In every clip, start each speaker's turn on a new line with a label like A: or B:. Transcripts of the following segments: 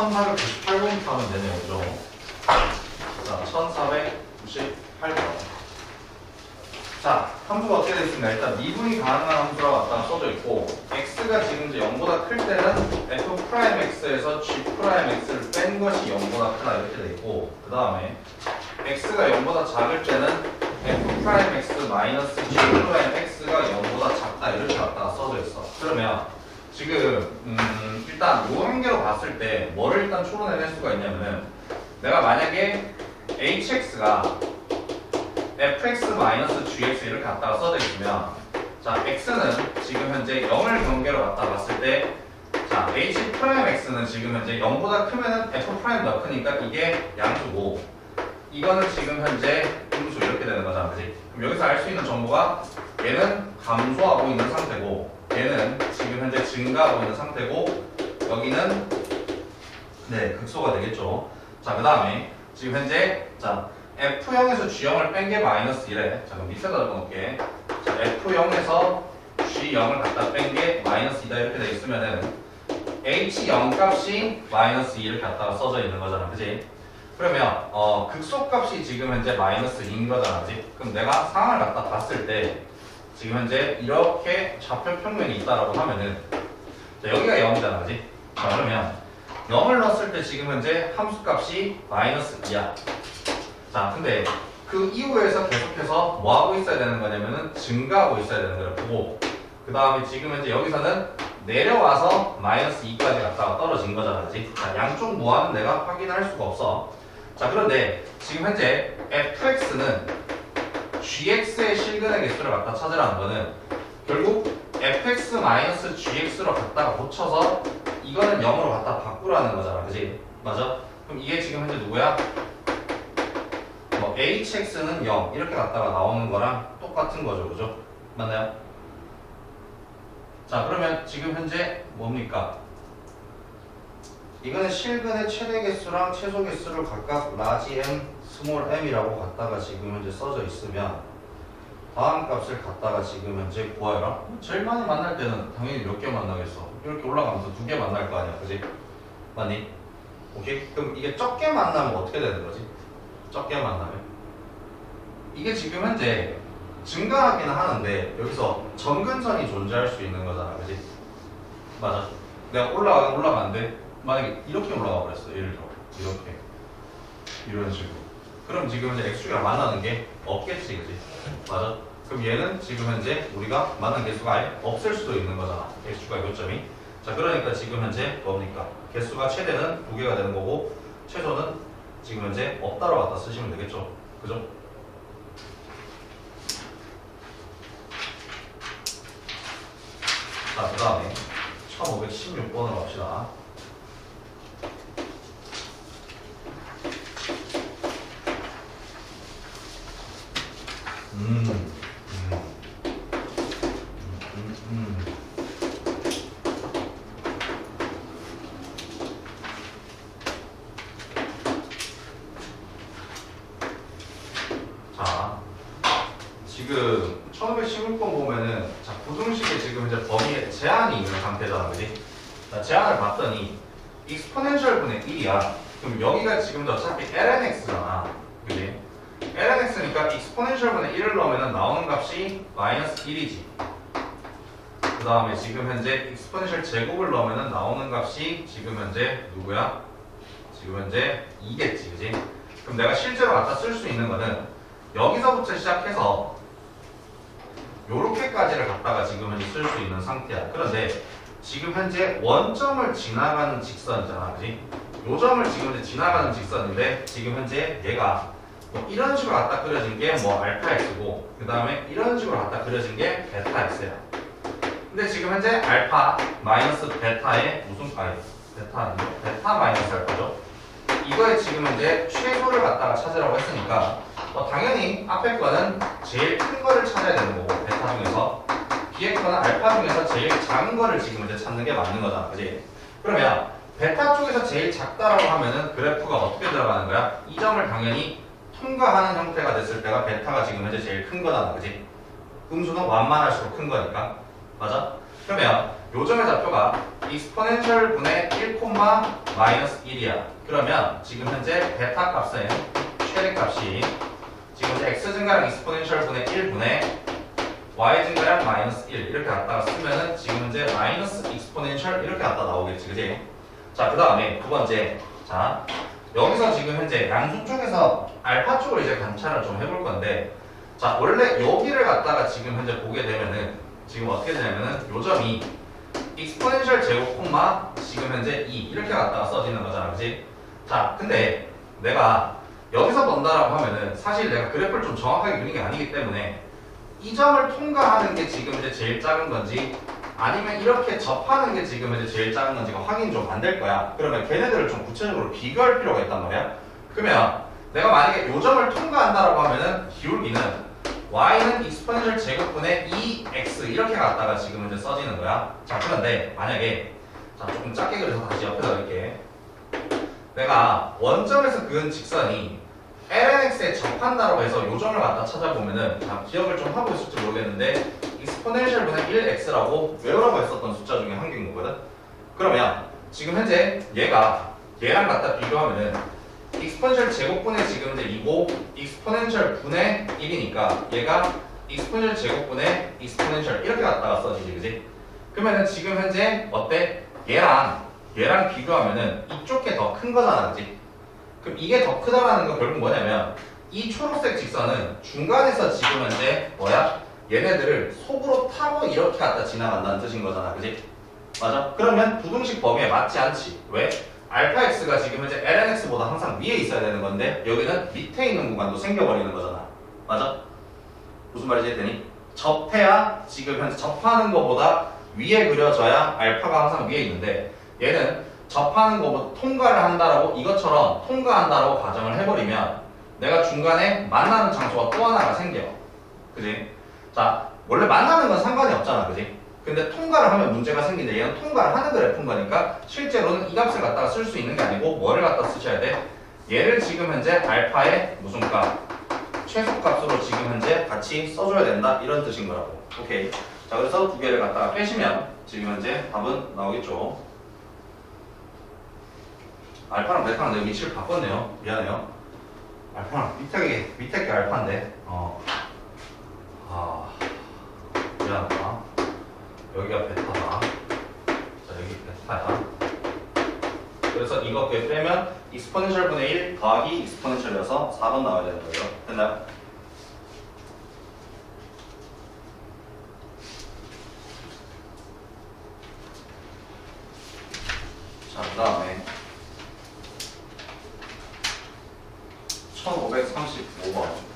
A: 1498번부터 하면 되네요. 그죠? 자, 1498번. 자, 함수가 어떻게 되어 있습니까? 일단 미분이 가능한 함수라고 아까 써져 있고 x가 지금 이제 0보다 클 때는 f'x에서 g'x를 뺀 것이 0보다 크다 이렇게 돼 있고 그 다음에 x가 0보다 작을 때는 f'x 마이너스 g'x가 0보다 작다 이렇게 갖다가 써져 있어. 그러면 지금 음, 일단 요 한계로 봤을 때 뭐를 일단 추론해낼 수가 있냐면은 내가 만약에 hx가 fx-gx 이렇게 갖다가 써져 있으면 자 x는 지금 현재 0을 경계로 갖다 봤을 때 자 h'(x는 지금 현재 0보다 크면은 f''더 크니까 이게 양수고 이거는 지금 현재 음수 이렇게 되는 거잖아 그지? 그럼 여기서 알 수 있는 정보가 얘는 감소하고 있는 상태고 얘는 지금 현재 증가하고 있는 상태고 여기는 네 극소가 되겠죠. 자 그 다음에 지금 현재 자 F0에서 G0을 뺀 게 마이너스 1에. 자 그럼 밑에다 적어놓을게. 자 F0에서 G0을 갖다 뺀 게 마이너스 2다 이렇게 돼 있으면은 H0 값이 마이너스 2를 갖다가 써져 있는 거잖아. 그지? 그러면 어 극소값이 지금 현재 마이너스 2인 거잖아. 그지? 그럼 내가 상황을 갖다 봤을 때 지금 현재 이렇게 좌표 평면이 있다라고 하면은 자 여기가 0이잖아 그지? 자 그러면 0을 넣었을 때 지금 현재 함수값이 마이너스 2야 자, 근데 그 이후에서 계속해서 뭐 하고 있어야 되는 거냐면은 증가하고 있어야 되는 거를 보고 그 다음에 지금 현재 여기서는 내려와서 마이너스 2까지 갔다가 떨어진 거잖아, 그지? 자, 양쪽 무한은 내가 확인할 수가 없어. 자, 그런데 지금 현재 fx는 gx의 실근의 개수를 갖다 찾으라는 거는 결국 fx-gx로 갖다가 고쳐서 이거는 0으로 갖다 바꾸라는 거잖아, 그지? 맞아? 그럼 이게 지금 현재 누구야? 뭐 hx는 0 이렇게 갖다가 나오는 거랑 똑같은 거죠 그죠? 맞나요? 자 그러면 지금 현재 뭡니까? 이거는 실근의 최대 개수랑 최소 개수를 각각 라지 m, 스몰 m이라고 갖다가 지금 현재 써져 있으면 다음 값을 갖다가 지금 현재 구하여라 제일 많이 만날 때는 당연히 몇 개 만나겠어 이렇게 올라가면서 두 개 만날 거 아니야 그지? 맞니? 오케이? 그럼 이게 적게 만나면 어떻게 되는 거지? 적게 만나면 이게 지금 현재 증가하기는 하는데 여기서 점근선이 존재할 수 있는 거잖아 그지? 맞아 내가 올라가긴 올라가는데 만약에 이렇게 올라가 버렸어 예를 들어 이렇게 이런 식으로 그럼 지금 현재 x축이랑 만나는 게 없겠지 그지? 맞아 그럼 얘는 지금 현재 우리가 만난 개수가 아예 없을 수도 있는 거잖아 x축과 교점이 자 그러니까 지금 현재 뭡니까? 개수가 최대는 두 개가 되는 거고 최소는 지금 현재 없다로 갖다 쓰시면 되겠죠. 그죠? 자, 그 다음에 1516번으로 갑시다. 음, 음, 음, 음, 음. 자, 지금 1516번 보면은 자, 부등식에 지금 이제 범위에 제한이 있는 상태잖아, 그지? 자, 제한을 봤더니 익스포넨셜 분의 1이야. 그럼 여기가 지금 어차피 lnx잖아, 그지? lnx니까 익스포넨셜 분의 1을 넣으면 나오는 값이 마이너스 1이지. 그 다음에 지금 현재 익스포넨셜 제곱을 넣으면 나오는 값이 지금 현재 누구야? 지금 현재 2겠지, 그지? 그럼 내가 실제로 갖다 쓸 수 있는 거는 여기서부터 시작해서 요렇게까지를 갖다가 지금 현재 쓸수 있는 상태야. 그런데 지금 현재 원점을 지나가는 직선이잖아, 그지? 요 점을 지금 현재 지나가는 직선인데 지금 현재 얘가 뭐 이런 식으로 갖다 그려진 게 뭐 알파 x고 그 다음에 이런 식으로 갖다 그려진 게 베타 x야. 근데 지금 현재 알파 마이너스 베타의 무슨 아니 베타? 베타 마이너스 알파죠. 이거에 지금 현재 최소를 갖다가 찾으라고 했으니까 어, 당연히 앞에 거는 제일 큰 거를 찾아야 되는 거고 베타 중에서 거는 알파 중에서 제일 작은 거를 지금 이제 찾는 게 맞는 거잖아 그지? 그러면 베타 쪽에서 제일 작다라고 하면은 그래프가 어떻게 들어가는 거야? 이 점을 당연히 통과하는 형태가 됐을 때가 베타가 지금 현재 제일 큰 거잖아 그지? 음수는 완만할수록 큰 거니까 맞아? 그러면 요점의 좌표가 exponential 분의 1, 마이너스 1이야. 그러면 지금 현재 베타 값은 최대 값이 지금 x 증가량 exponential 분의 1분의 y 증가량 마이너스 1 이렇게 갖다가 쓰면은 지금 현재 마이너스 exponential 이렇게 갖다 나오겠지, 그지? 자, 그 다음에 두 번째. 자, 여기서 지금 현재 양수 쪽에서 알파 쪽을 이제 관찰을 좀 해볼 건데, 자, 원래 여기를 갖다가 지금 현재 보게 되면은 지금 어떻게 되냐면은 요점이 exponential 제곱 콤마 지금 현재 2 이렇게 갖다가 써지는 거잖아, 그지? 자, 근데 내가 여기서 본다라고 하면은 사실 내가 그래프를 좀 정확하게 그린 게 아니기 때문에 이 점을 통과하는 게 지금 이제 제일 작은 건지 아니면 이렇게 접하는 게 지금 이제 제일 작은 건지가 확인이 좀안 될 거야. 그러면 걔네들을 좀 구체적으로 비교할 필요가 있단 말이야. 그러면 내가 만약에 요 점을 통과한다라고 하면은 기울기는 y는 exponential 제곱분의 2x 이렇게 갖다가 지금 이제 써지는 거야. 자, 그런데 만약에 자 조금 작게 그려서 다시 옆에다 넣을게. 내가 원점에서 그은 직선이 lnx에 접한다고 해서 요점을 갖다 찾아보면은 자, 기억을 좀 하고 있을지 모르겠는데 exponential 분의 1x라고 외우라고 했었던 숫자 중에 한 개인 거거든. 그러면 지금 현재 얘가 얘랑 갖다 비교하면은 exponential 제곱분의 지금 이제 2고 exponential 분의 1이니까 얘가 exponential 제곱분의 exponential 이렇게 갖다가 써지지 그지? 그러면은 지금 현재 어때? 얘랑 얘랑 비교하면은 이쪽 게 더 큰 거잖아 그지? 그럼 이게 더 크다라는 건 결국 뭐냐면 이 초록색 직선은 중간에서 지금 현재 뭐야? 얘네들을 속으로 타고 이렇게 갖다 지나간다는 뜻인 거잖아 그지? 맞아? 그러면 부등식 범위에 맞지 않지 왜? 알파 x가 지금 현재 lnx보다 항상 위에 있어야 되는 건데 여기는 밑에 있는 구간도 생겨버리는 거잖아 맞아? 무슨 말인지 했더니 접해야 지금 현재 접하는 것보다 위에 그려져야 알파가 항상 위에 있는데 얘는 접하는 것보다 통과를 한다라고 이것처럼 통과한다라고 가정을 해버리면 내가 중간에 만나는 장소가 또 하나가 생겨 그지? 자 원래 만나는 건 상관이 없잖아 그지? 근데 통과를 하면 문제가 생기는데 얘는 통과를 하는 그래프인 거니까 실제로는 이 값을 갖다가 쓸 수 있는 게 아니고 뭐를 갖다 쓰셔야 돼? 얘를 지금 현재 알파의 무슨 값? 최소값으로 지금 현재 같이 써줘야 된다 이런 뜻인 거라고 오케이 자 그래서 두 개를 갖다가 빼시면 지금 현재 답은 나오겠죠 알파랑 베타랑 내가 위치를 바꿨네요 미안해요 알파랑 밑에 게 밑에 게 알파인데 어. 아 미안하다 여기가 베타다. 자, 여기 베타야. 그래서 이거 그 빼면 exponential 분의 1 더하기 exponential이어서 4번 나와야 되는 거예요. 됐나요? 자, 그 다음에 1535번.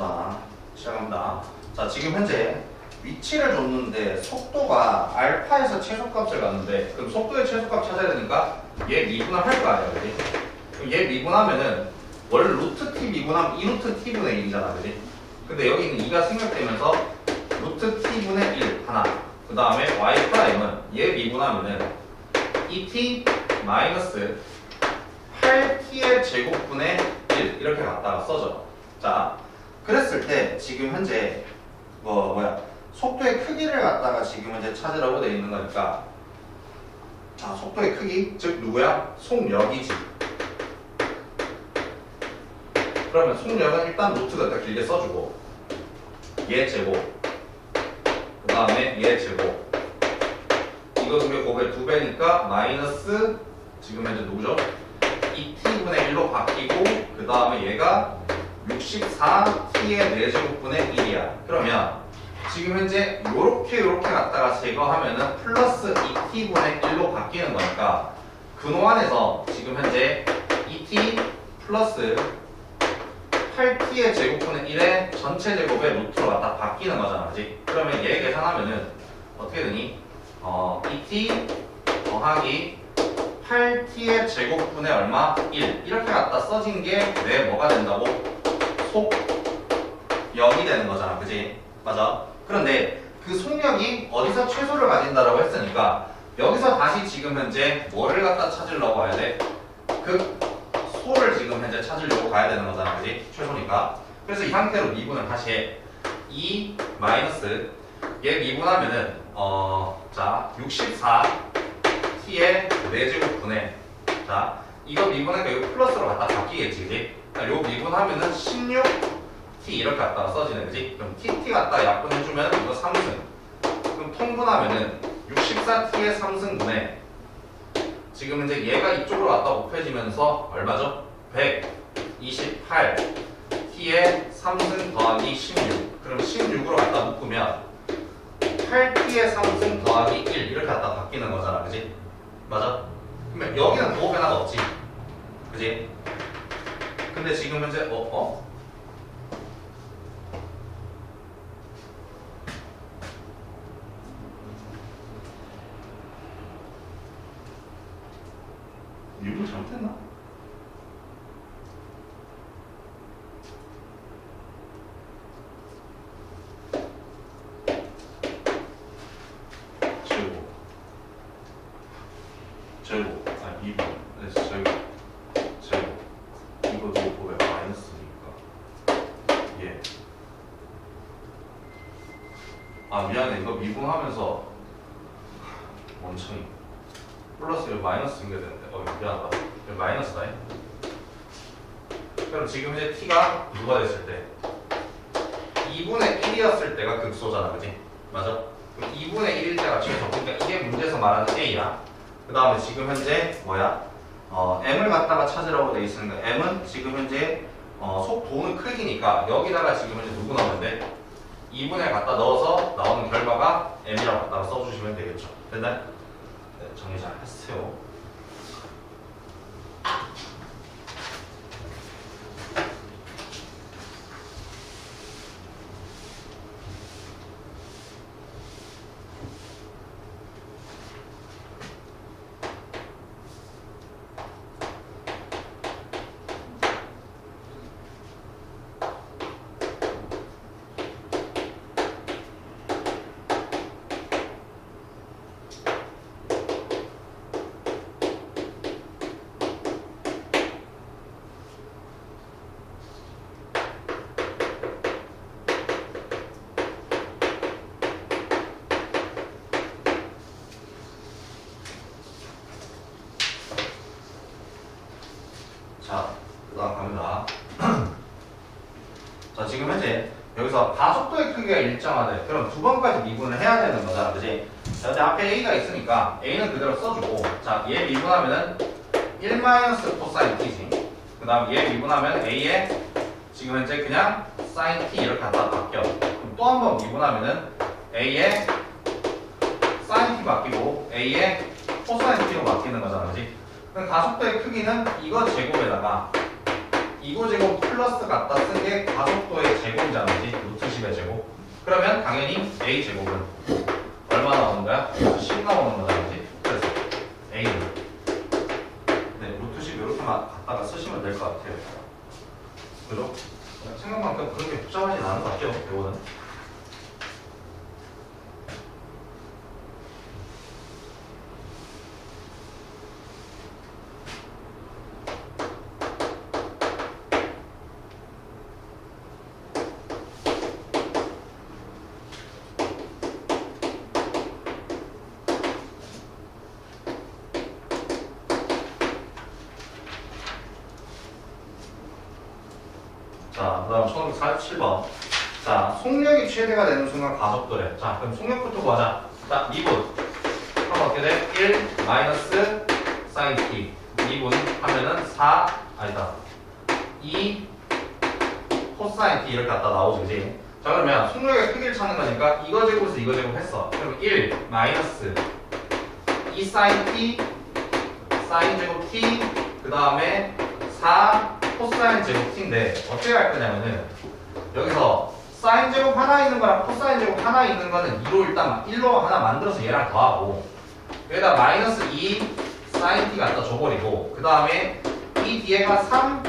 A: 자, 시작합니다. 자, 지금 현재 위치를 줬는데 속도가 알파에서 최소값을 갔는데 그럼 속도의 최소값 찾아야 되니까 얘 미분을 할 거 아니야, 그지? 얘 미분하면은 원래 루트 t 미분하면 2루트 t분의 1이잖아, 그지? 근데 여기는 2가 생략되면서 루트 t분의 1 하나 그 다음에 y 프라임은 얘 미분하면은 2t 마이너스 8t의 제곱분의 1 이렇게 갖다가 써져. 자, 그랬을 때 지금 현재 뭐 뭐야. 속도의 크기를 갖다가 지금 현재 찾으라고 돼 있는 거니까. 자 속도의 크기. 즉 누구야? 속력이지. 그러면 속력은 일단 루트가 더 길게 써주고 얘 제곱 그 다음에 얘 제곱. 이거 두개 곱의 두 배니까 마이너스 지금 현재 누구죠? 2t분의 1로 바뀌고 그 다음에 얘가 64t의 4제곱분의 1이야. 그러면 지금 현재 요렇게 갖다가 제거하면은 플러스 2t분의 1로 바뀌는 거니까 근호안에서 지금 현재 2t 플러스 8t의 제곱분의 1의 전체 제곱의 루트로 갖다 바뀌는 거잖아. 그지? 그러면 얘 계산하면은 어떻게 되니? 어, 2t 더하기 8t의 제곱분의 얼마? 1 이렇게 갖다 써진 게 내 뭐가 된다고? 속 0이 되는 거잖아 그지? 맞아 그런데 그 속력이 어디서 최소를 가진다라고 했으니까 여기서 다시 지금 현재 뭐를 갖다 찾으려고 해야 돼? 그 소를 지금 현재 찾으려고 가야 되는 거잖아 그지? 최소니까 그래서 이 상태로 미분을 다시 해 2 마이너스 얘 미분하면은 어자 64 t의 4제곱분의 자 이거 미분하니까 이거 플러스로 갖다 바뀌겠지 그지? 자, 요 미분하면은 16 t 이렇게 갖다가 써지는 거지 그럼 tt 갖다 약분해주면 이거 3승 그럼 통분하면은 64t의 3승분의 지금 이제 얘가 이쪽으로 왔다 곱해지면서 얼마죠? 128 t의 3승 더하기 16 그럼 16으로 갖다 묶으면 8t의 3승 더하기 1 이렇게 갖다 바뀌는 거잖아 그지? 맞아? 그러면 여기는 부호 변화가 없지 그지? 근데 지금 현재 어? 어? 이거 잘못했나? 제곱 제곱 아니 2번 네 제곱 제곱 이거 제곱에 마이너스니까 예. 아 미분하면서 멍청이 플러스 여기 마이너스 연결되는데 어 미안하다 여기 마이너스다 잉? 그럼 지금 이제 t가 누가 됐을 때 2분의 1이었을 때가 극소잖아 그지? 맞아? 그럼 2분의 1일 때가 최소 그러니까 이게 문제에서 말하는 a야 그 다음에 지금 현재 뭐야? 어, m을 갖다가 찾으라고 돼 있으니까 m은 지금 현재 어, 속도는 크기니까 여기다가 지금 현재 누구 나오는데 2분의 갖다 넣어서 나오는 결과가 m이라고 갖다가 써주시면 되겠죠 됐나요? 네, 정리 잘 했어요. 자, 그다음 갑니다. 자, 지금 현재 여기서 가속도의 크기가 일정 하대. 그럼 두 번까지 미분을 해야 되는 거잖아, 그지? 자, 현재 앞에 a가 있으니까 a는 그대로 써주고, 자, 얘 미분하면은 1 마이너스 코사인 t지. 그 다음 얘 미분하면 a에 지금 현재 그냥 사인 t 이렇게 갖다 바뀌어. 그럼 또 한 번 미분하면은 a에 사인 t 바뀌고 a에 코사인 t로 바뀌는 거잖아, 그지? 그럼 가속도의 크기는 이거 제곱에다가 이거 제곱 플러스 갖다 쓴 게 가속도의 제곱이잖아, 그지? 루트 10의 제곱. 그러면 당연히 a 제곱은 얼마 나오는 거야? 10 나오는 거잖아, 그지? 그래서 a는 네, 루트 10 이렇게 갖다가 쓰시면 될 것 같아요. 그죠? 생각만큼 그렇게 복잡하진 않은 것 같아요, 이거는. 47번. 자, 속력이 최대가 되는 순간 가속도래. 자, 그럼 속력부터 구하자. 자, 2분. 그럼 어떻게 돼? 1 마이너스 사인 t. 2분 하면은 4, 아니다. 2 코사인 t 이렇게 갖다 나오지, 그지? 자, 그러면 속력의 크기를 찾는 거니까 이거 제곱에서 이거 제곱 했어. 그럼 1 마이너스 2 사인 t 사인 제곱 t 그 다음에 4 코사인 제곱 t인데 어떻게 할 거냐면은 여기서 사인 제곱 하나 있는 거랑 코사인 제곱 하나 있는 거는 2로 일단 1로 하나 만들어서 얘랑 더하고 여기다 마이너스 2 sin t 갖다 줘버리고 그 다음에 이 뒤에가 3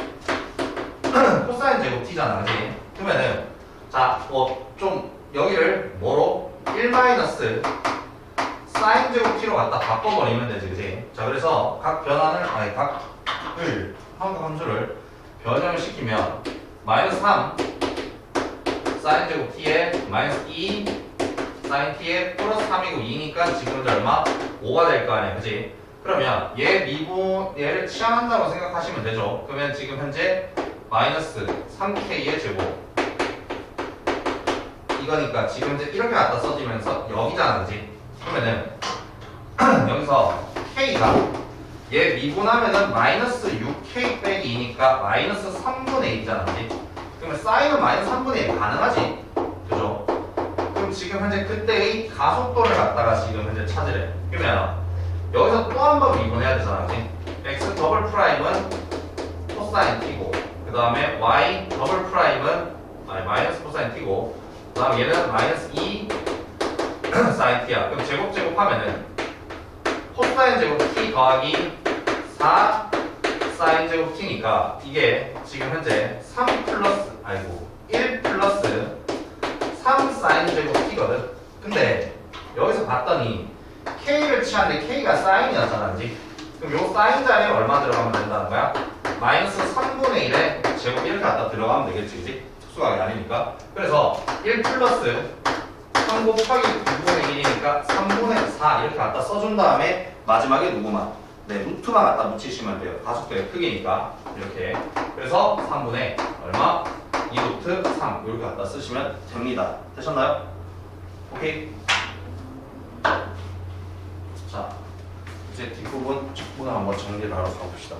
A: 코사인 제곱 t잖아 그지? 그러면은 자뭐 좀 여기를 뭐로 1 마이너스 사인 제곱 t로 갖다 바꿔버리면 되지 그지? 자 그래서 각 변환을 아니 각을 한각 함수를 변형을 시키면 마이너스 3 사인 제곱 t에 마이너스 2 사인 t에 플러스 3이고 2니까 지금 현재 얼마? 5가 될 거 아니야 그지? 그러면 얘 미분 얘를 치환한다고 생각하시면 되죠 그러면 지금 현재 마이너스 3k의 제곱 이거니까 지금 현재 이렇게 갖다 써지면서 여기잖아 그지? 그러면은 여기서 k가 얘 미분하면은 마이너스 6k 빼기 2니까 마이너스 3분의 1이잖아 그지? 그러면 사인은 마이너스 3분의 1 가능하지? 그죠? 그럼 지금 현재 그때의 가속도를 갖다가 지금 현재 찾으래 그러면 여기서 또 한 번 미분해야 되잖아 그지? x 더블 프라임은 코사인 t고 그 다음에 y 더블 프라임은 아니 마이너스 코사인 t고 그 다음 얘는 마이너스 2 사인 t야 그럼 제곱 제곱 하면은 코사인 제곱 t 더하기 4 사인 제곱 t니까 이게 지금 현재 3 플러스 아이고 1 플러스 3 사인 제곱 t거든 근데 여기서 봤더니 k를 취하는데 k가 사인이었잖아 그지? 그럼 요 사인 자리에 얼마 들어가면 된다는 거야? 마이너스 3분의 1에 제곱 이렇게 갖다 들어가면 되겠지 그지? 특수각이 아니니까 그래서 1 플러스 3 곱하기 9분의 1이니까 3분의 4 이렇게 갖다 써준 다음에 마지막에 누구만? 네, 루트만 갖다 붙이시면 돼요. 가속도의 크기니까 이렇게. 그래서 3분의 얼마? 2 루트 3 이렇게 갖다 쓰시면 됩니다. 되셨나요? 오케이. 자, 이제 뒷부분, 뒷부분 한번 정리를 하러 가봅시다.